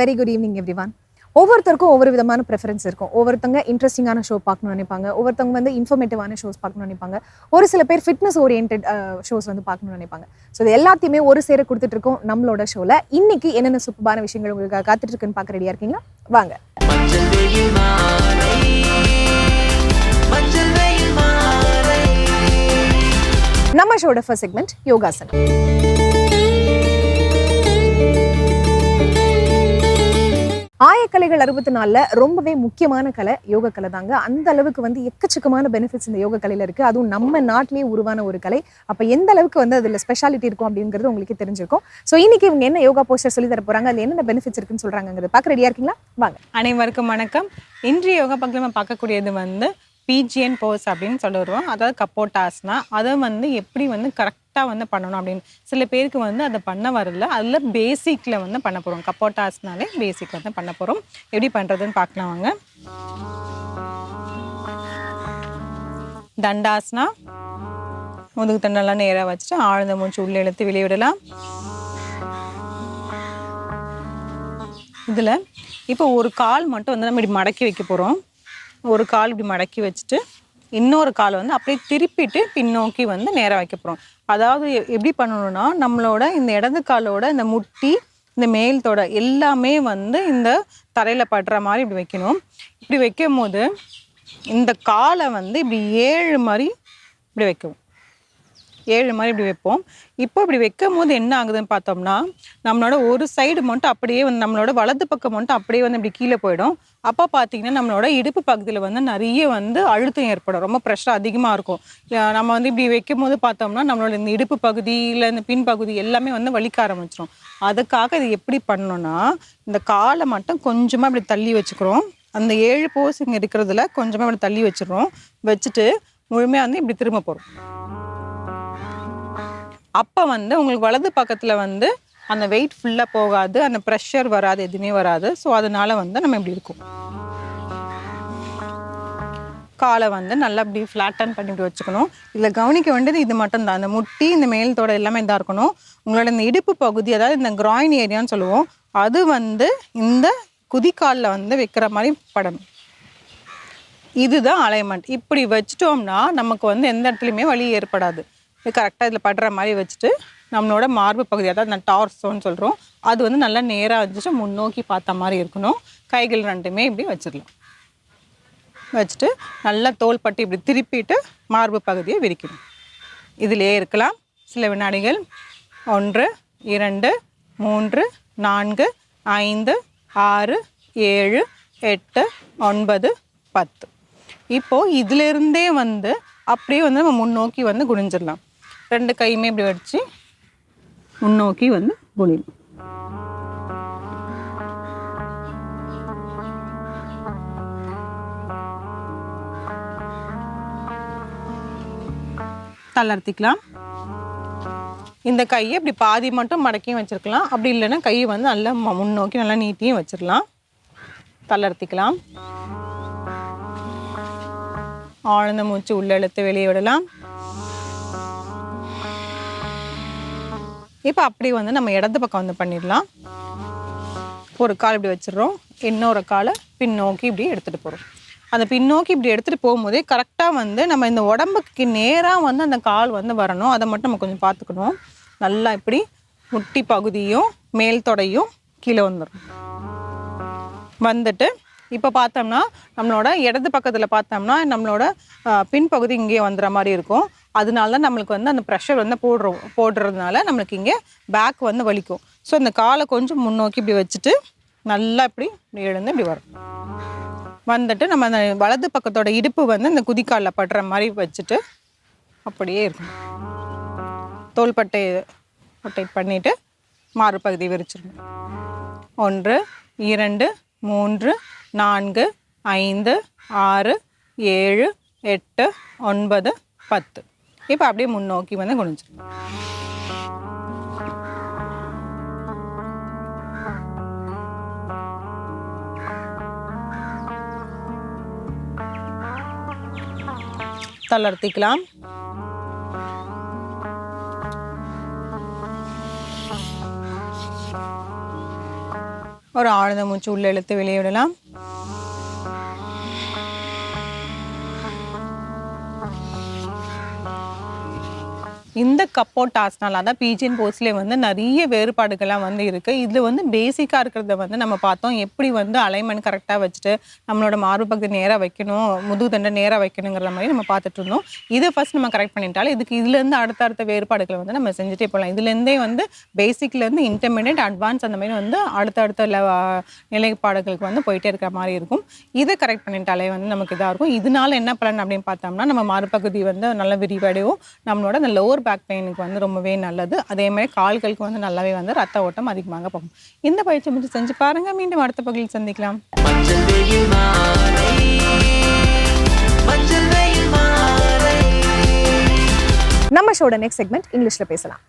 Very good evening one ஒவ்வொருத்தருக்கும் ஒவ்வொரு விதமான ப்ரெஃபரன்ஸ் இருக்கும். ஒவ்வொருத்தங்க இன்ட்ரெஸ்டிங்கான ஷோ பார்க்கணும்னு நினைப்பாங்க. ஒவ்வொருத்தவங்க வந்து இன்ஃபர்மேட்டிவான ஷோஸ் பார்க்கணும்னு நினைப்பாங்க. ஒரு சில பேர் ஃபிட்னஸ் ஓரியன்ட் ஷோஸ் வந்து பார்க்கணும்னு நினைப்பாங்க. ஸோ இது எல்லாத்தையுமே ஒரு சேர கொடுத்துட்டு இருக்கோம் நம்மளோட ஷோவில் இன்னைக்கு என்னென்ன சூப்பரான விஷயங்கள் உங்களுக்கு காத்துட்டு இருக்குன்னு பார்க்க ரெடியாக இருக்கீங்களா? வாங்க. நம்ம ஷோட ஃபர்ஸ்ட் செக்மெண்ட் யோகாசனம். ஆயக்கலைகள் அறுபத்தி நாலில் ரொம்பவே முக்கியமான கலை யோக கலை தாங்க. அந்த அளவுக்கு வந்து எக்கச்சக்கமான பெனிஃபிட்ஸ் இந்த யோக கலையில் இருக்குது அதுவும் நம்ம நாட்டிலேயே உருவான ஒரு கலை. அப்போ எந்த அளவுக்கு வந்து அதில் ஸ்பெஷாலிட்டி இருக்கும் அப்படிங்கிறது உங்களுக்கு தெரிஞ்சிருக்கும். ஸோ இன்னைக்கு இவங்க என்ன யோகா போஸ்டர் சொல்லி தர போகிறாங்க அதில் என்னென்ன பெனிஃபிட்ஸ் இருக்குன்னு சொல்கிறாங்கிறது பார்க்க ரெடியாக இருக்கீங்களா? வாங்க. அனைவருக்கும் வணக்கம். இன்றைய யோகா பக்கம் நம்ம பார்க்கக்கூடியது வந்து பிஜிஎன் போஸ் அப்படின்னு சொல்லிடுவோம் அதாவது கப்போட்டாஸ்னா அதை வந்து எப்படி வந்து கரெக்ட் கரெக்டாக வந்து பண்ணணும் அப்படின்னு. சில பேருக்கு வந்து அதை பண்ண வரல. அதில் பேசிக்கில் வந்து பண்ண போகிறோம் கப்போட்டாஸ்னாலே பேசிக் வந்து பண்ண போகிறோம் எப்படி பண்ணுறதுன்னு பார்க்கலாம் வாங்க. தண்டாஸ்னா முதுகு தண்டெல்லாம் நேராக வச்சுட்டு ஆழ்ந்த மூச்சு உள்ளே இழுத்து வெளியே விடலாம். இதில் இப்போ ஒரு கால் மட்டும் வந்து நம்ம இப்படி மடக்கி வைக்க போகிறோம் ஒரு கால் இப்படி மடக்கி வச்சுட்டு இன்னொரு கால் வந்து அப்படியே திருப்பிட்டு பின்னோக்கி வந்து நேராக வைக்க போகிறோம் அதாவது எ- எப்படி பண்ணணும்னா நம்மளோட இந்த இடது காலோட இந்த முட்டி இந்த மேல் தொட எல்லாமே வந்து இந்த தரையில் படுற மாதிரி இப்படி வைக்கணும். இப்படி வைக்கும் போது இந்த காலை வந்து இப்படி ஏழு மாதிரி இப்படி வைக்கவும். ஏழு மாதிரி இப்படி வைப்போம். இப்போ இப்படி வைக்கும் போது என்ன ஆகுதுன்னு பார்த்தோம்னா நம்மளோட ஒரு சைடு மட்டும் அப்படியே வந்து நம்மளோட வலது பக்கம் மட்டும் அப்படியே வந்து இப்படி கீழே போயிடும். அப்போ பார்த்தீங்கன்னா நம்மளோட இடுப்பு பகுதியில் வந்து நிறைய வந்து அழுத்தம் ஏற்படும். ரொம்ப ப்ரெஷர் அதிகமாக இருக்கும். நம்ம வந்து இப்படி வைக்கும் போது பார்த்தோம்னா நம்மளோட இந்த இடுப்பு பகுதியில் இந்த பின்பகுதி எல்லாமே வந்து வலிக்க ஆரம்பிச்சிடும் அதுக்காக இது எப்படி பண்ணணும்னா இந்த காலை மட்டும் கொஞ்சமாக இப்படி தள்ளி வச்சுக்கிறோம். அந்த ஏழு போஸ் இங்கே இருக்கிறதுல கொஞ்சமாக இப்படி தள்ளி வச்சிடுறோம். வச்சுட்டு முழுமையாக வந்து இப்படி திரும்ப போகிறோம் அப்போ வந்து உங்களுக்கு வலது பக்கத்தில் வந்து அந்த வெயிட் ஃபுல்லாக போகாது அந்த ப்ரெஷர் வராது எதுவுமே வராது. ஸோ அதனால வந்து நம்ம இப்படி இருக்கும். காலை வந்து நல்லா இப்படி ஃப்ளாட்டன் பண்ணி இப்படி வச்சுக்கணும். இதில் கவனிக்க வேண்டியது இது மட்டும்தான். அந்த முட்டி இந்த மேல் தோட எல்லாமே இதாக இருக்கணும். உங்களோட இந்த இடுப்பு பகுதி அதாவது இந்த கிராயின் ஏரியான்னு சொல்லுவோம் அது வந்து இந்த குதிக்காலில் வந்து வைக்கிற மாதிரி படணும் இதுதான் அலைன்மெண்ட் இப்படி வச்சிட்டோம்னா நமக்கு வந்து எந்த இடத்துலையுமே வலி ஏற்படாது. கரெக்டாக இதில் படுற மாதிரி வச்சுட்டு நம்மளோட மார்பு பகுதி அதாவது அந்த டார்ஸோன்னு சொல்கிறோம் அது வந்து நல்லா நேராக வச்சுட்டு முன்னோக்கி பார்த்த மாதிரி இருக்கணும். கைகள் ரெண்டுமே இப்படி வச்சிடலாம். வச்சுட்டு நல்லா தோல் பட்டி இப்படி திருப்பிட்டு மார்பு பகுதியை விரிக்கணும். இதிலே இருக்கலாம். சில வினாடிகள் ஒன்று இரண்டு மூன்று நான்கு ஐந்து ஆறு ஏழு எட்டு ஒன்பது பத்து. இப்போது இதிலிருந்தே வந்து அப்படியே வந்து நம்ம முன்னோக்கி வந்து குனிஞ்சிடலாம். ரெண்டு கையுமே இப்படி வச்சு முன்னோக்கி வந்து குனியும் தளர்த்திக்கலாம். இந்த கையை இப்படி பாதி மட்டும் மடக்கியும் வச்சிருக்கலாம். அப்படி இல்லைன்னா கையை வந்து நல்லா ம- முன்னோக்கி நல்லா நீட்டியும் வச்சிடலாம் தளர்த்திக்கலாம். ஆழ்ந்த மூச்சு உள்ள இழுத்து வெளியே விடலாம். இப்போ அப்படி வந்து நம்ம இடது பக்கம் வந்து பண்ணிடலாம். ஒரு கால் இப்படி வச்சிடுறோம். இன்னொரு காலை பின்னோக்கி இப்படி எடுத்துகிட்டு போகிறோம் அந்த பின்னோக்கி இப்படி எடுத்துகிட்டு போகும்போதே கரெக்டாக வந்து நம்ம இந்த உடம்புக்கு நேராக வந்து அந்த கால் வந்து வரணும். அதை மட்டும் நம்ம கொஞ்சம் பார்த்துக்கணும். நல்லா இப்படி முட்டி பகுதியும் மேல் தொடையும் கீழே வந்துடும் வந்துட்டு இப்போ பார்த்தோம்னா நம்மளோட இடது பக்கத்தில் பார்த்தோம்னா நம்மளோட பின்பகுதி இங்கேயே வந்துடுற மாதிரி இருக்கும். அதனால தான் நம்மளுக்கு வந்து அந்த ப்ரெஷர் வந்து போடுறோம் போடுறதுனால நம்மளுக்கு இங்கே பேக் வந்து வலிக்கும். ஸோ இந்த காலை கொஞ்சம் முன்னோக்கி இப்படி வச்சுட்டு நல்லா இப்படி எழுந்து இப்படி வரும். வந்துட்டு நம்ம அந்த வலது பக்கத்தோட இடுப்பு வந்து இந்த குதிக்காலில் படுற மாதிரி வச்சுட்டு அப்படியே இருக்கும் தோள்பட்டை ரொட்டேட் பண்ணிவிட்டு மாறுபகுதி விரிச்சிடணும் ஒன்று இரண்டு மூன்று நான்கு ஐந்து ஆறு ஏழு எட்டு ஒன்பது பத்து. இப்போ அப்படியே முன்னோக்கி வந்து குனிஞ்சிடும் தளர்த்திக்கலாம். ஒரு ஆழ்ந்த மூச்சு உள்ள இழுத்து வெளியே விடலாம். இந்த கப்போட் ஆசனால தான் பிஜின் போஸ்ட்லேயே வந்து நிறைய வேறுபாடுகள்லாம் வந்து இருக்குது இதில் வந்து பேசிக்காக இருக்கிறத வந்து நம்ம பார்த்தோம். எப்படி வந்து அலைன்மெண்ட் கரெக்டாக வச்சுட்டு நம்மளோட மார்பு பகுதி நேராக வைக்கணும் முதுகுதண்டை நேராக வைக்கணுங்கிற மாதிரி நம்ம பார்த்துட்டு இருந்தோம். இதை ஃபர்ஸ்ட் நம்ம கரெக்ட் பண்ணிட்டாலே இதுக்கு இதுலேருந்து அடுத்த அடுத்த வேறுபாடுகளை வந்து நம்ம செஞ்சுட்டே போகலாம். இதுலேருந்தே வந்து பேசிக்லேருந்து இன்டர்மீடியட் அட்வான்ஸ் அந்த மாதிரி வந்து அடுத்தடுத்த லெவ நிலைப்பாடுகளுக்கு வந்து போயிட்டே இருக்கிற மாதிரி இருக்கும். இதை கரெக்ட் பண்ணிட்டாலே வந்து நமக்கு இதாக இருக்கும். இதனால என்ன பலன் அப்படின்னு பார்த்தோம்னா நம்ம மார்பகுதி வந்து நல்ல விரிவடையும். நம்மளோட அந்த லோவர் பேக் பெயினுக்கு வந்து ரொம்பவே நல்லது. அதே மாதிரி கால்களுக்கு வந்து நல்லாவே வந்து ரத்த ஓட்டம் அதிகமாக போகும். இந்த பயிற்சி மட்டும் செஞ்சு பாருங்க. மீண்டும் அடுத்த பகுதியில் சந்திக்கலாம். நம்ம ஷோட நெக்ஸ்ட் செக்மெண்ட் இங்கிலீஷ்ல பேசலாம்.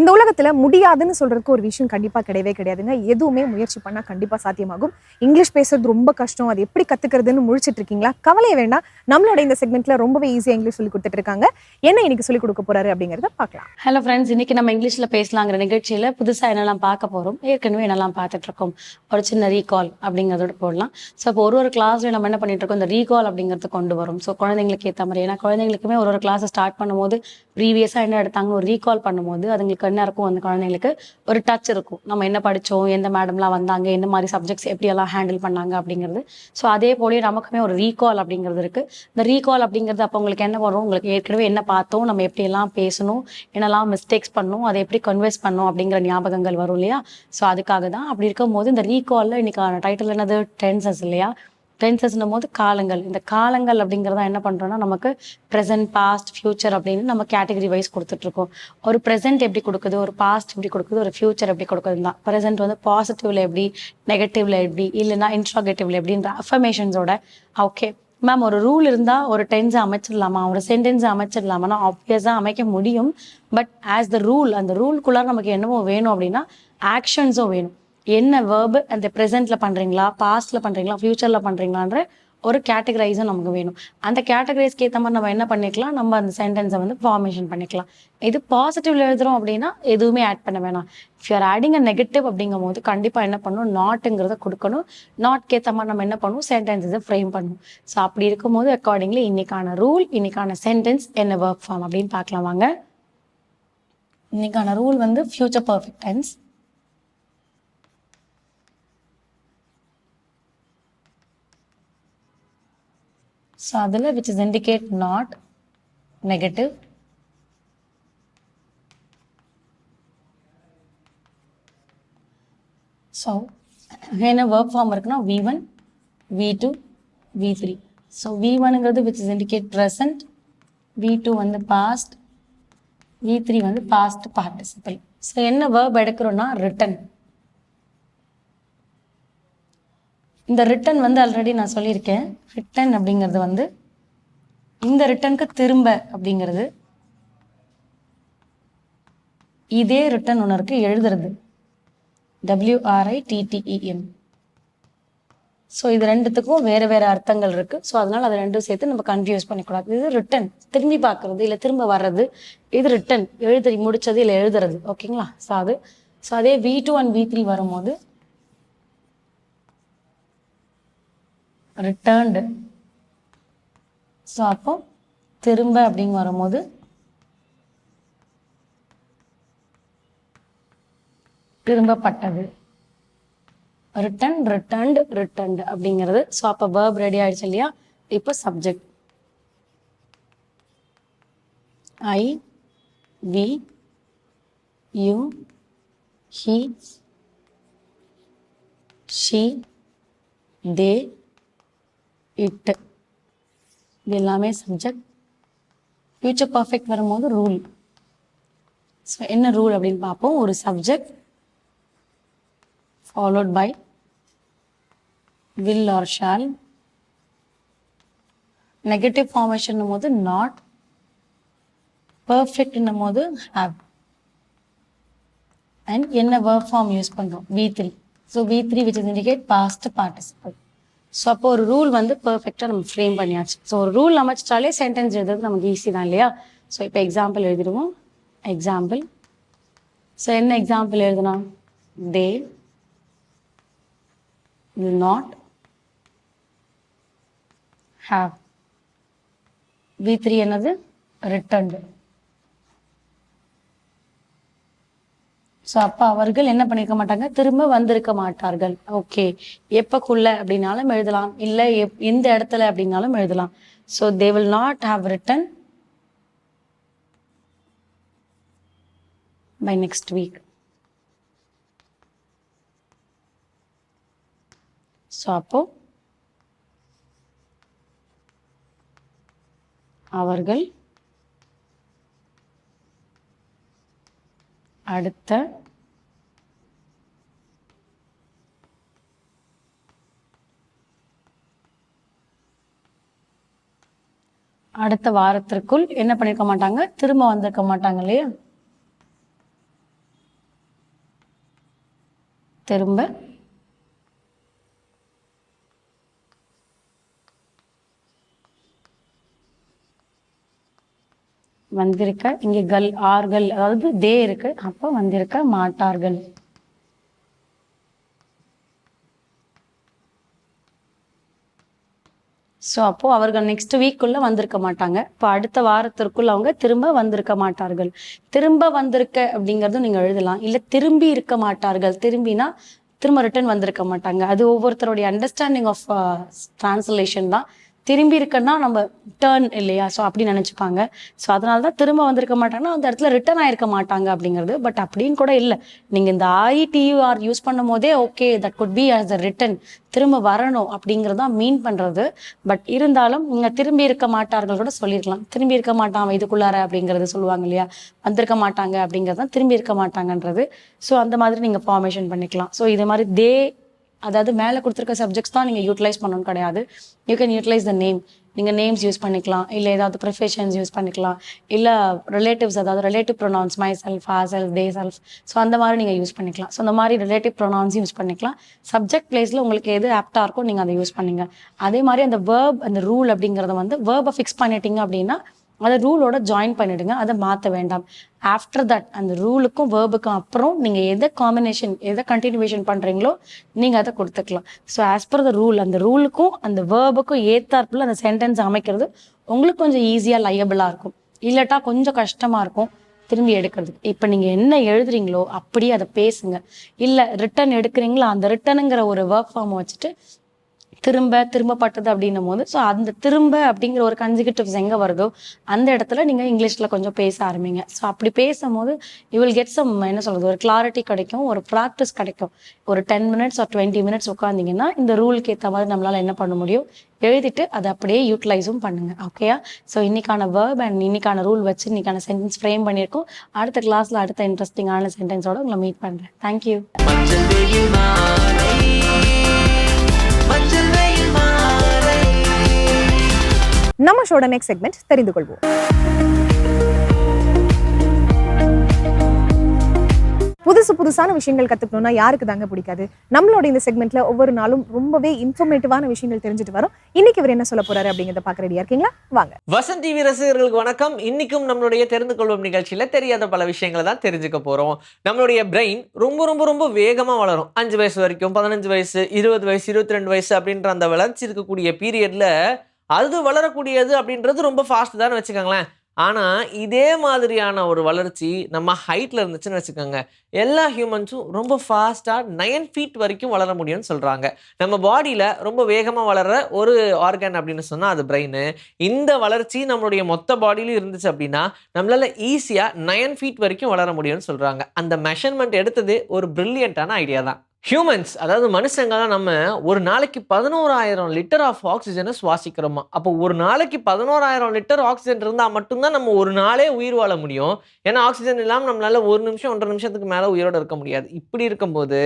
இந்த உலகத்துல முடியாதுன்னு சொல்றதுக்கு ஒரு விஷயம் கண்டிப்பா கிடையவே கிடையாதுங்க. எதுவுமே முயற்சி பண்ணா கண்டிப்பா சாத்தியமாகும். இங்கிலீஷ் பேசுறது ரொம்ப கஷ்டம். அது எப்படி கத்துக்கிறதுன்னு முழிச்சிட்டு இருக்கீங்களா? கவலையே வேண்டாம். நம்மளோட இந்த செக்மெண்ட்ல ரொம்பவே ஈஸியா இங்கிலீஷ் சொல்லி கொடுத்துட்டு இருக்காங்க. என்ன இன்னைக்கு சொல்லி கொடுக்க போறாரு அப்படிங்கறத பார்க்கலாம். ஹலோ ஃப்ரெண்ட்ஸ் இன்னைக்கு நம்ம இங்கிலீஷ்ல பேசலாங்கிற நிகழ்ச்சியில புதுசா என்னெல்லாம் பார்க்க போறோம் ஏற்கனவே என்னெல்லாம் பார்த்துட்டு இருக்கோம். ஒரு சின்ன ரீகால் அப்படிங்கிறதோட போடலாம். ஸோ இப்போ ஒரு ஒரு கிளாஸ்ல நம்ம என்ன பண்ணிட்டு இருக்கோம்? இந்த ரீகால் அப்படிங்கிறது கொண்டு வரும். ஸோ குழந்தைங்களுக்கு ஏற்ற மாதிரி. ஏன்னா குழந்தைங்களுக்குமே ஒரு ஒரு கிளாஸ் ஸ்டார்ட் பண்ணும்போது ப்ரீவியஸாக என்ன எடுத்தாங்க ஒரு ரீகால் பண்ணும்போது அதுங்களுக்கு கண்ணாக இருக்கும் அந்த குழந்தைங்களுக்கு ஒரு டச் இருக்கும். நம்ம என்ன படித்தோம் எந்த மேடம்லாம் வந்தாங்க எந்த மாதிரி சப்ஜெக்ட்ஸ் எப்படியெல்லாம் ஹேண்டில் பண்ணாங்க அப்படிங்கிறது. ஸோ அதே போலயே நமக்குமே ஒரு ரீகால் அப்படிங்கிறது இருக்குது இந்த ரீகால் அப்படிங்கிறது அப்போ உங்களுக்கு என்ன வரும்? உங்களுக்கு ஏற்கனவே என்ன பார்த்தோம்? நம்ம எப்படியெல்லாம் பேசணும்? என்னெல்லாம் மிஸ்டேக்ஸ் பண்ணணும் அதை எப்படி கன்வெர்ஸ் பண்ணணும் அப்படிங்கிற ஞாபகங்கள் வரும் இல்லையா? ஸோ அதுக்காக தான் அப்படி இருக்கும்போது இந்த ரீகாலில் இன்னைக்கான டைட்டில் என்னது? டென்சஸ் இல்லையா? டென்ஸஸ்னும் போது காலங்கள். இந்த காலங்கள் அப்படிங்கிறத என்ன பண்ணுறோம்னா நமக்கு ப்ரெசென்ட் பாஸ்ட் ஃபியூச்சர் அப்படின்னு நம்ம கேட்டகரி வைஸ் கொடுத்துட்ருக்கோம். ஒரு ப்ரெசென்ட் எப்படி கொடுக்குது ஒரு பாஸ்ட் எப்படி கொடுக்குது ஒரு ஃபியூச்சர் எப்படி கொடுக்குது தான் ப்ரெசென்ட் வந்து பாசிட்டிவ்ல எப்படி நெகட்டிவ்ல எப்படி இல்லைன்னா இன்ட்ராகேட்டிவ்ல எப்படின்ற அஃபர்மேஷன்ஸோட ஓகே மேம் ஒரு ரூல் இருந்தால் ஒரு டென்ஸ் அமைச்சிடலாமா? ஒரு சென்டென்ஸ் அமைச்சிடலாமான்னா ஆப்வியஸாக அமைக்க முடியும். பட் ஆஸ் த ரூல் அந்த ரூல்குள்ளார நமக்கு என்னவோ வேணும் அப்படின்னா ஆக்ஷன்ஸும் வேணும். என்ன வேர்பு அந்த ப்ரெசென்ட்ல பண்றீங்களா பாஸ்ட்ல பண்றீங்களா ஃபியூச்சர்ல பண்றீங்களான்ற ஒரு கேட்டகரைஸும் நமக்கு வேணும். அந்த கேட்டகரைஸ்க்கு ஏற்ற மாதிரி நம்ம என்ன பண்ணிக்கலாம் நம்ம அந்த சென்டென்ஸை வந்து ஃபார்மேஷன் பண்ணிக்கலாம். இது பாசிட்டிவ்ல எழுதுறோம் அப்படின்னா எதுவுமே ஆட் பண்ண வேணாம். If you're adding a negative அப்படிங்கும் போது கண்டிப்பாக என்ன பண்ணணும் நாட்டுங்கிறத கொடுக்கணும். நாட்க்கு ஏற்ற மாதிரி நம்ம என்ன பண்ணுவோம் சென்டென்ஸை ஃப்ரேம் பண்ணுவோம். ஸோ அப்படி இருக்கும்போது அக்கார்டிங்லி இன்னைக்கான ரூல் இன்னைக்கான சென்டென்ஸ் என்ன ஒர்க் ஃபார்ம் அப்படின்னு பார்க்கலாம் வாங்க. இன்னைக்கான ரூல் வந்து ஃபியூச்சர் பர்ஃபெக்ட் டென்ஸ் ஸோ அதில் which is indicate not negative so என்ன ஒர்க் ஃபார்ம் இருக்குன்னா V one V two V three so V ஒனுங்கிறது which is indicate present V two வந்து பாஸ்ட் வி த்ரீ வந்து பாஸ்ட் பார்ட்டிசிபிள் ஸோ என்ன verb எடுக்கிறோன்னா written இந்த written வந்து already நான் சொல்லியிருக்கேன். ரிட்டன் அப்படிங்கிறது வந்து இந்த ரிட்டனுக்கு திரும்ப அப்படிங்கிறது. இதே ரிட்டன் ஒன்று இருக்கு எழுதுறது டபிள்யூஆர்ஐ டிடிஇஎம் ஸோ இது ரெண்டுத்துக்கும் வேறு வேறு அர்த்தங்கள் இருக்குது ஸோ அதனால் அதை ரெண்டும் சேர்த்து நம்ம கன்ஃபியூஸ் பண்ணிக்கூடாது. இது ரிட்டன் திரும்பி பார்க்குறது இல்லை திரும்ப வர்றது. இது ரிட்டன் எழுதி முடிச்சது இல்லை எழுதுறது. ஓகேங்களா ஸோ அது. ஸோ அதே V two and V three வரும்போது ரிட்டர்ன்டு ஸோ அப்போ திரும்ப அப்படின்னு வரும்போது திரும்பப்பட்டது. ரிட்டன் ரிட்டர்ன்டு ரிட்டர்ன்டு அப்படிங்கிறது. ஸோ அப்போ வேர்ப் ரெடி ஆயிடுச்சு இல்லையா? இப்போ subject I we you he she they it இது எல்லாமே சப்ஜெக்ட் ஃபியூச்சர் பர்ஃபெக்ட் வரும்போது ரூல் ஸோ என்ன ரூல் அப்படின்னு பார்ப்போம். ஒரு subject followed by will or shall negative formation போது நாட் பர்ஃபெக்ட்னும் போது ஹாவ் அண்ட் என்ன வேர்க் ஃபார்ம் யூஸ் பண்ணுறோம் V three so V three which is indicate past participle so அப்போ ஒரு ரூல் வந்து பர்ஃபெக்டாக நம்ம ஃப்ரேம் பண்ணியாச்சு. ஸோ ஒரு ரூல் அமைச்சிட்டாலே சென்டென்ஸ் எழுதுறது நமக்கு ஈஸி தான் இல்லையா? ஸோ இப்போ எக்ஸாம்பிள் எழுதிடுவோம். எக்ஸாம்பிள் ஸோ என்ன எக்ஸாம்பிள் எழுதுனா? They will not have V three என்னது? ரிட்டர்ன்டு ஸோ அப்போ அவர்கள் என்ன பண்ணியிருக்க மாட்டாங்க? திரும்ப வந்திருக்க மாட்டார்கள். ஓகே எப்பக்குள்ள அப்படின்னாலும் எழுதலாம். இல்லை எப் எந்த இடத்துல அப்படின்னாலும் எழுதலாம். So they will not have written by next week so அப்போ அவர்கள் அடுத்த. அடுத்த வாரத்திற்குள் என்ன பண்ணிருக்க மாட்டாங்க? திரும்ப வந்திருக்க மாட்டாங்க இல்லையா? திரும்ப வந்திருக்க. இங்க கல் ஆர்கள் அதாவது தே இருக்கு. அப்போ வந்திருக்க மாட்டார்கள். ஸோ அப்போ அவர்கள் நெக்ஸ்ட் வீக்குள்ள வந்திருக்க மாட்டாங்க. இப்போ அடுத்த வாரத்திற்குள் அவங்க திரும்ப வந்திருக்க மாட்டார்கள். திரும்ப வந்திருக்க அப்படிங்கறதும் நீங்க எழுதலாம். இல்ல திரும்பி இருக்க மாட்டார்கள். திரும்பினா திரும்ப ரிட்டர்ன் வந்திருக்க மாட்டாங்க. அது ஒவ்வொருத்தருடைய அண்டர்ஸ்டாண்டிங் ஆஃப் டிரான்ஸ்லேஷன் தான். திரும்பி இருக்குன்னா நம்ம டேர்ன் இல்லையா? ஸோ அப்படி நினச்சிப்பாங்க. ஸோ அதனால தான் திரும்ப வந்திருக்க மாட்டாங்கன்னா அந்த இடத்துல ரிட்டர்ன் ஆயிருக்க மாட்டாங்க அப்படிங்கிறது. பட் அப்படின்னு கூட இல்லை. நீங்கள் இந்த ஐடியூஆர் யூஸ் பண்ணும் போதே okay that could be as a return திரும்ப வரணும் அப்படிங்கிறது தான் மீன் பண்ணுறது பட் இருந்தாலும் நீங்கள் திரும்பி இருக்க மாட்டார்கள் கூட சொல்லியிருக்கலாம் திரும்பி இருக்க மாட்டான் இதுக்குள்ளார அப்படிங்கிறது சொல்லுவாங்க இல்லையா? வந்திருக்க மாட்டாங்க அப்படிங்கிறது தான் திரும்பி இருக்க மாட்டாங்கன்றது. ஸோ அந்த மாதிரி நீங்கள் ஃபார்மேஷன் பண்ணிக்கலாம். ஸோ இது மாதிரி தே அதாவது மேலே கொடுத்துருக்க சப்ஜெக்ட்ஸ் தான் நீங்கள் யூட்டிலைஸ் பண்ணணும் கிடையாது. You can utilise the name நீங்கள் நேம்ஸ் யூஸ் பண்ணிக்கலாம். இல்லை ஏதாவது ப்ரொஃபஷன்ஸ் யூஸ் பண்ணிக்கலாம். இல்லை ரிலேட்டிவ்ஸ் அதாவது relative pronouns myself ah self themself so அந்த மாதிரி நீங்கள் யூஸ் பண்ணிக்கலாம். ஸோ அந்த மாதிரி ரிலேட்டிவ் ப்ரொனவுன்ஸ் யூஸ் பண்ணிக்கலாம். சப்ஜெக்ட் பிளேஸில் உங்களுக்கு எது ஆப்டாக இருக்கோ நீங்கள் அதை யூஸ் பண்ணுங்க. அதே மாதிரி அந்த வேர்ப் அந்த ரூல் அப்படிங்கிறத வந்து வேர்பை ஃபிக்ஸ் பண்ணிட்டீங்க அப்படின்னா அதை ரூலோட ஜாயின் பண்ணிடுங்க. அதை மாற்ற வேண்டாம். ஆஃப்டர் தட் அந்த ரூலுக்கும் வேர்புக்கும் அப்புறம் நீங்கள் எதை காம்பினேஷன் எதை கண்டினியூவேஷன் பண்ணுறீங்களோ நீங்கள் அதை கொடுத்துக்கலாம். So as per the rule அந்த ரூலுக்கும் அந்த வேர்புக்கும் ஏத்தாற்புல அந்த சென்டென்ஸ் அமைக்கிறது உங்களுக்கு கொஞ்சம் ஈஸியாக லையபிளாக இருக்கும். இல்லாட்டா கொஞ்சம் கஷ்டமாக இருக்கும் திரும்பி எடுக்கிறதுக்கு. இப்போ நீங்கள் என்ன எழுதுறீங்களோ அப்படியே அதை பேசுங்க. இல்லை ரிட்டன் எடுக்கிறீங்களா அந்த ரிட்டனுங்கிற ஒரு ஒர்க் ஃபார்மை வச்சுட்டு திரும்ப திரும்பப்பட்டது அப்படின்னும் போது ஸோ அந்த திரும்ப அப்படிங்கிற ஒரு கன்சிகட்டிவ்ஸ் எங்கே வருதோ அந்த இடத்துல நீங்கள் இங்கிலீஷில் கொஞ்சம் பேச ஆரம்பிங்க. ஸோ அப்படி பேசும்போது யூ வில் கெட் சம் என்ன சொல்கிறது ஒரு கிளாரிட்டி கிடைக்கும் ஒரு ப்ராக்டிஸ் கிடைக்கும். ஒரு டென் மினிட்ஸ் ஒரு டுவெண்ட்டி மினிட்ஸ் உட்காந்திங்கன்னா இந்த ரூலுக்கு ஏற்ற மாதிரி நம்மளால் என்ன பண்ண முடியும்? எழுதிட்டு அதை அப்படியே யூட்டிலைஸும் பண்ணுங்கள் ஓகேயா ஸோ இன்னைக்கான வேர்ப் அண்ட் இன்னைக்கான ரூல் வச்சு இன்னைக்கான சென்டென்ஸ் ஃப்ரேம் பண்ணியிருக்கோம். அடுத்த கிளாஸில் அடுத்த இன்ட்ரெஸ்டிங்கான சென்டென்ஸோட உங்களை மீட் பண்ணுறேன் தேங்க்யூ நம்ம ஷோட நெக்ஸ்ட் செக்மெண்ட் தெரிந்து கொள்வோம் புதுசு புதுசான விஷயங்கள் கத்துக்கணும்னா யாருக்கு தாங்க பிடிக்காது? நம்மளோட இந்த செக்மெண்ட்ல ஒவ்வொரு நாளும் ரொம்பவே இன்ஃபர்மேட்டிவான விஷயங்கள் தெரிஞ்சுட்டு வரோம். இன்னைக்கு இவர் என்ன சொல்ல போறாரு அப்படிங்கறத பார்க்க ரெடியா இருக்கீங்களா? வாங்க. வசந்த் டிவி ரசிகர்களுக்கு வணக்கம். இன்னைக்கும் நம்மளுடைய தெரிந்து கொள்வோம் நிகழ்ச்சியில தெரியாத பல விஷயங்களை தான் தெரிஞ்சுக்க போறோம். நம்மளுடைய பிரெயின் ரொம்ப ரொம்ப ரொம்ப வேகமா வளரும். அஞ்சு வயசு வரைக்கும் பதினஞ்சு வயசு இருபது வயசு இருபத்தி ரெண்டு வயசு அப்படின்ற அந்த வளர்ச்சி இருக்கக்கூடிய பீரியட்ல அது வளரக்கூடியது அப்படின்றது ரொம்ப ஃபாஸ்ட் தான் வச்சுக்கோங்களேன். ஆனால் இதே மாதிரியான ஒரு வளர்ச்சி நம்ம ஹைட்டில் இருந்துச்சுன்னு வச்சுக்கோங்க. எல்லா ஹியூமன்ஸும் ரொம்ப ஃபாஸ்ட்டாக நயன் ஃபீட் வரைக்கும் வளர முடியும்னு சொல்கிறாங்க நம்ம பாடியில் ரொம்ப வேகமாக வளர்ற ஒரு ஆர்கன் அப்படின்னு சொன்னால் அது பிரெயின் இந்த வளர்ச்சி நம்மளுடைய மொத்த பாடியிலும் இருந்துச்சு அப்படின்னா நம்மளால் ஈஸியாக நயன் ஃபீட் வரைக்கும் வளர முடியும்னு சொல்கிறாங்க அந்த மெஷர்மெண்ட் எடுத்தது ஒரு ப்ரில்லியண்ட்டான ஐடியா தான். ஹியூமன்ஸ் அதாவது மனுஷங்களாம் நம்ம ஒரு நாளைக்கு பதினோராயிரம் லிட்டர் ஆஃப் ஆக்சிஜனை சுவாசிக்கிறோமா? அப்போ ஒரு நாளைக்கு பதினோராயிரம் லிட்டர் ஆக்சிஜன் இருந்தால் மட்டும்தான் நம்ம ஒரு நாளே உயிர் வாழ முடியும். ஏன்னா ஆக்சிஜன் இல்லாமல் நம்மளால் ஒரு நிமிஷம் ஒன்றரை நிமிஷத்துக்கு மேலே உயிரோடு இருக்க முடியாது. இப்படி இருக்கும்போது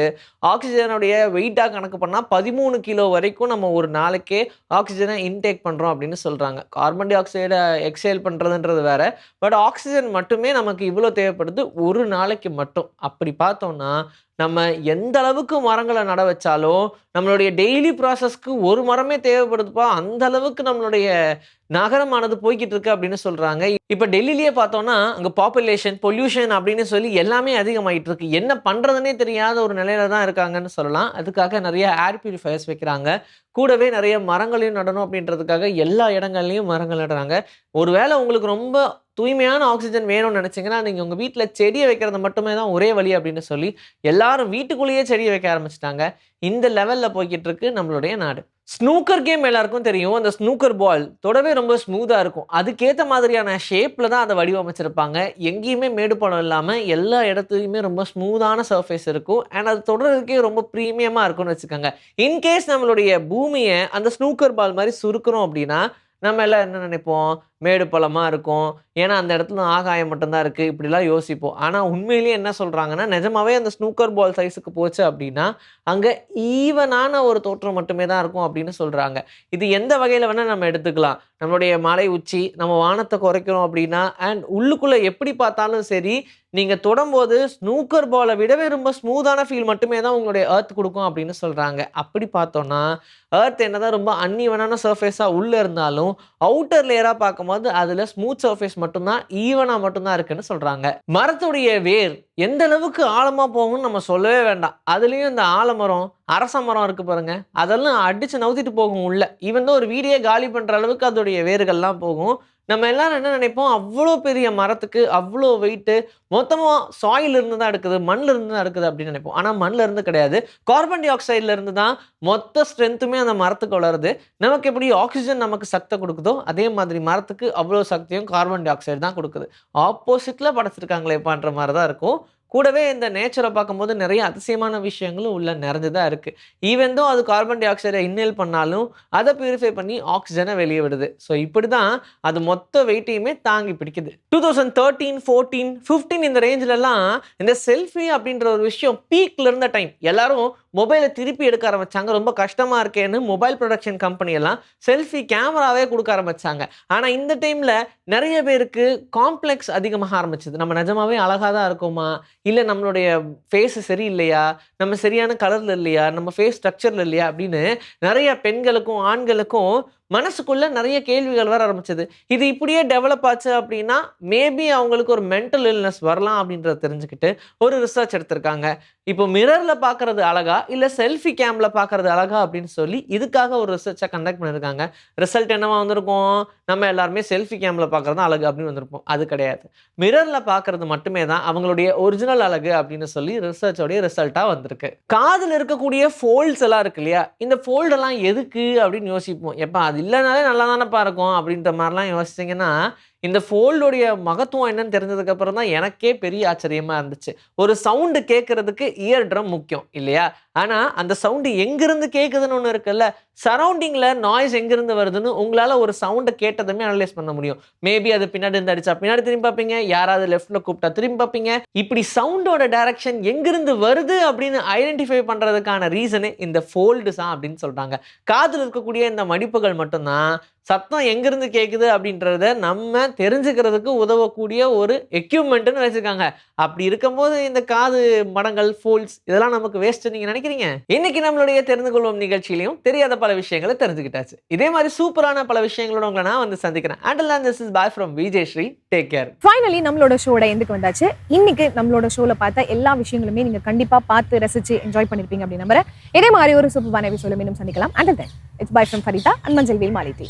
ஆக்சிஜனுடைய வெயிட்டாக கணக்கு பண்ணால் பதிமூணு கிலோ வரைக்கும் நம்ம ஒரு நாளைக்கே ஆக்சிஜனை இன்டேக் பண்ணுறோம் அப்படின்னு சொல்கிறாங்க கார்பன் டை ஆக்சைடை எக்ஸேல் பண்ணுறதுன்றது வேற. பட் ஆக்சிஜன் மட்டுமே நமக்கு இவ்வளோ தேவைப்படுது ஒரு நாளைக்கு மட்டும். அப்படி பார்த்தோம்னா நம்ம எந்த அளவுக்கு அளவுக்கு மரங்களை நட வச்சாலும் நம்மளுடைய டெய்லி ப்ராசஸ்க்கு ஒரு மரமே தேவைப்படுதுப்பா. அந்த அளவுக்கு நம்மளுடைய நகரமானது போய்கிட்டு இருக்கு அப்படின்னு சொல்றாங்க. இப்போ டெல்லியிலேயே பார்த்தோம்னா அங்கே பாப்புலேஷன் பொல்யூஷன் அப்படின்னு சொல்லி எல்லாமே அதிகமாயிட்டு இருக்கு. என்ன பண்றதுனே தெரியாத ஒரு நிலையில தான் இருக்காங்கன்னு சொல்லலாம். அதுக்காக நிறைய ஏர் பியூரிஃபயர்ஸ் வைக்கிறாங்க. கூடவே நிறைய மரங்களையும் நடணும் அப்படின்றதுக்காக எல்லா இடங்கள்லையும் மரங்கள் நடுறாங்க. ஒருவேளை உங்களுக்கு ரொம்ப தூய்மையான ஆக்சிஜன் வேணும்னு நினைச்சீங்கன்னா நீங்கள் உங்கள் வீட்டில் செடியை வைக்கிறது மட்டுமே தான் ஒரே வழி அப்படின்னு சொல்லி எல்லாரும் வீட்டுக்குள்ளேயே செடியை வைக்க ஆரம்பிச்சிட்டாங்க. இந்த லெவலில் போய்கிட்டு இருக்கு நம்மளுடைய நாடு. ஸ்னூக்கர் கேம் எல்லாருக்கும் தெரியும். அந்த ஸ்னூக்கர் பால் தொடவே ரொம்ப ஸ்மூத்தாக இருக்கும். அதுக்கேற்ற மாதிரியான ஷேப்பில் தான் அதை வடிவமைச்சிருப்பாங்க. எங்கேயுமே மேடு படம் இல்லாமல் எல்லா இடத்துலையுமே ரொம்ப ஸ்மூதான சர்ஃபேஸ் இருக்கும். அண்ட் அது தொடர்றதுக்கே ரொம்ப ப்ரீமியமாக இருக்கும்னு வச்சுக்கோங்க. இன்கேஸ் நம்மளுடைய பூமியை அந்த ஸ்னூக்கர் பால் மாதிரி சுருக்கிறோம் அப்படின்னா நம்ம எல்லாம் என்ன நினைப்போம்? மேடு பள்ளமாக இருக்கும். ஏன்னா அந்த இடத்துல ஆகாயம் மட்டும்தான் இருக்குது இப்படிலாம் யோசிப்போம். ஆனால் உண்மையிலேயே என்ன சொல்கிறாங்கன்னா நிஜமாவே அந்த ஸ்னூக்கர் பால் சைஸுக்கு போச்சு அப்படின்னா அங்கே ஈவனான ஒரு தோற்றம் மட்டுமே தான் இருக்கும் அப்படின்னு சொல்கிறாங்க இது எந்த வகையில் வேணால் நம்ம எடுத்துக்கலாம். நம்மளுடைய மலை உச்சி நம்ம வானத்தை குறைக்கிறோம் அப்படின்னா அண்ட் உள்ளுக்குள்ளே எப்படி பார்த்தாலும் சரி நீங்கள் தொடும்போது ஸ்னூக்கர் பாலை விடவே ரொம்ப ஸ்மூத்தான ஃபீல் மட்டுமே தான் உங்களுடைய ஏர்த் கொடுக்கும் அப்படின்னு சொல்கிறாங்க அப்படி பார்த்தோன்னா எர்த் என்னதான் ரொம்ப அன்னிவனான சர்ஃபேஸாக உள்ளே இருந்தாலும் அவுட்டர் லேயராக பார்க்கும்போது அதில் ஸ்மூத் சர்ஃபேஸ் மட்டும்தான் ஈவனாக மட்டும்தான் இருக்குன்னு சொல்கிறாங்க மரத்துடைய வேர் எந்த அளவுக்கு ஆழமாக போகும்னு நம்ம சொல்லவே வேண்டாம். அதுலேயும் இந்த ஆலமரம் அரச மரம் இருக்கு பாருங்க. அதெல்லாம் அடிச்சு நவுத்திட்டு போகும் உள்ள. ஈவன் ஒரு வீடியே காலி பண்ணுற அளவுக்கு அதோடைய வேர்கள்லாம் போகும். நம்ம எல்லாரும் என்ன நினைப்போம்? அவ்வளோ பெரிய மரத்துக்கு அவ்வளோ வெயிட்டு மொத்தமாக சாயில் இருந்து தான் எடுக்குது மண்ணில் இருந்து தான் எடுக்குது அப்படின்னு நினைப்போம். ஆனால் மண்ணில் இருந்து கிடையாது. கார்பன் டை ஆக்சைடில் இருந்து தான் மொத்த ஸ்ட்ரென்த்துமே அந்த மரத்துக்கு வளருது. நமக்கு எப்படி ஆக்சிஜன் நமக்கு சக்தி கொடுக்குதோ அதே மாதிரி மரத்துக்கு அவ்வளோ சக்தியும் கார்பன் டை ஆக்சைடு தான் கொடுக்குது. ஆப்போசிட்டில் படைச்சிருக்காங்களேப்பான்ற மாதிரி தான் இருக்கும். கூடவே இந்த நேச்சரை பார்க்கும்போது நிறைய அதிசயமான விஷயங்களும் உள்ளே நிறைஞ்சதாக இருக்குது ஈவன் அது கார்பன் டை ஆக்சைடை இன்னேல் பண்ணாலும் அதை பியூரிஃபை பண்ணி ஆக்சிஜனை வெளியே விடுது. ஸோ இப்படி தான் அது மொத்த வெயிட்டையுமே தாங்கி பிடிக்குது. Two thousand thirteen fourteen fifteen இந்த ரேஞ்சிலலாம் இந்த செல்ஃபி அப்படின்ற ஒரு விஷயம் பீக்ல இருந்த டைம் எல்லாரும் மொபைலை திருப்பி எடுக்க ஆரம்பிச்சாங்க. ரொம்ப கஷ்டமாக இருக்கேன்னு மொபைல் ப்ரொடக்ஷன் கம்பெனியெல்லாம் செல்ஃபி கேமராவே கொடுக்க ஆரம்பிச்சாங்க. ஆனால் இந்த டைமில் நிறைய பேருக்கு காம்ப்ளெக்ஸ் அதிகமாக ஆரம்பிச்சது. நம்ம நிஜமாவே அழகாக தான் இருக்குமா? இல்லை நம்மளுடைய ஃபேஸு சரியில்லையா? நம்ம சரியான கலரில் இல்லையா? நம்ம ஃபேஸ் ஸ்ட்ரக்சரில் இல்லையா? அப்படின்னு நிறைய பெண்களுக்கும் ஆண்களுக்கும் மனசுக்குள்ள நிறைய கேள்விகள் வர ஆரம்பிச்சது. இது இப்படியே டெவலப் ஆச்சு அப்படின்னா மேபி அவங்களுக்கு ஒரு மென்டல் இல்னஸ் வரலாம் அப்படின்றத தெரிஞ்சுக்கிட்டு ஒரு ரிசர்ச் எடுத்திருக்காங்க. இப்போ மிரரில் பார்க்கறது அழகா இல்லை செல்ஃபி கேம்ல பார்க்கறது அழகா அப்படின்னு சொல்லி இதுக்காக ஒரு ரிசர்ச்சை கண்டக்ட் பண்ணியிருக்காங்க. ரிசல்ட் என்னவா வந்திருக்கும்? நம்ம எல்லாருமே செல்ஃபி கேம்ல பார்க்கறது அழகு அப்படின்னு வந்திருப்போம். அது கிடையாது. மிரரில் பார்க்கறது மட்டுமே தான் அவங்களுடைய ஒரிஜினல் அழகு அப்படின்னு சொல்லி ரிசர்ச்சோடைய ரிசல்ட்டாக வந்திருக்கு. காதில் இருக்கக்கூடிய ஃபோல்ட்ஸ் எல்லாம் இருக்கு இல்லையா? இந்த ஃபோல்டெல்லாம் எதுக்கு அப்படின்னு யோசிப்போம். எப்போ அது இல்லைனாலே நல்லா தானேப்பா இருக்கும் அப்படின்ற மாதிரிலாம் யோசிச்சிங்கன்னா இந்த ஃபோல்டோடைய மகத்துவம் என்னன்னு தெரிஞ்சதுக்கப்புறம் தான் எனக்கே பெரிய ஆச்சரியமாக இருந்துச்சு. ஒரு சவுண்டு கேட்குறதுக்கு இயர் ட்ரம் முக்கியம் இல்லையா? ஆனால் அந்த சவுண்டு எங்கேருந்து கேட்குதுன்னு ஒன்று இருக்குல்ல? சரௌண்டிங்கில் நாய்ஸ் எங்கேருந்து வருதுன்னு உங்களால் ஒரு சவுண்டை கேட்டதுமே அனலைஸ் பண்ண முடியும். மேபி அது பின்னாடி இருந்து அடிச்சா பின்னாடி திரும்பி பார்ப்பீங்க யாராவது லெஃப்ட்டில் கூப்பிட்டா திரும்பி பார்ப்பீங்க. இப்படி சவுண்டோட டைரக்ஷன் எங்கிருந்து வருது அப்படின்னு ஐடென்டிஃபை பண்ணுறதுக்கான ரீசனே இந்த ஃபோல்டுஸ் தான் அப்படின்னு சொல்கிறாங்க காதில் இருக்கக்கூடிய இந்த மடிப்புகள் மட்டும்தான் சத்தம் எங்கிருந்து கேட்குது அப்படின்றத நம்ம தெரிஞ்சுக்கிறதுக்கு உதவக்கூடிய ஒரு எக்யூப்மெண்ட்டுன்னு வச்சுருக்காங்க. அப்படி இருக்கும்போது இந்த காது மடங்கள் ஃபோல்ஸ் இதெல்லாம் நமக்கு வேஸ்ட்டு நீங்கள் நினைக்க நினைக்கிறீங்க? இன்னைக்கு நம்மளுடைய தெரிந்து கொள்வோம் நிகழ்ச்சியிலையும் தெரியாத பல விஷயங்களை தெரிஞ்சுக்கிட்டாச்சு. இதே மாதிரி சூப்பரான பல விஷயங்களோட உங்களை நான் வந்து சந்திக்கிறேன். And this is bye from Vijay Sri take care finally நம்மளோட ஷோட எந்துக்கு வந்தாச்சு. இன்னைக்கு நம்மளோட ஷோல பார்த்த எல்லா விஷயங்களுமே நீங்க கண்டிப்பா பார்த்து ரசிச்சு என்ஜாய் பண்ணிருப்பீங்க அப்படின்னு நம்புறேன். இதே மாதிரி ஒரு சூப்பரான எபிசோட மீண்டும் சந்திக்கலாம். And then it's bye from Farida and மஞ்சள் வேல் மாலித்தி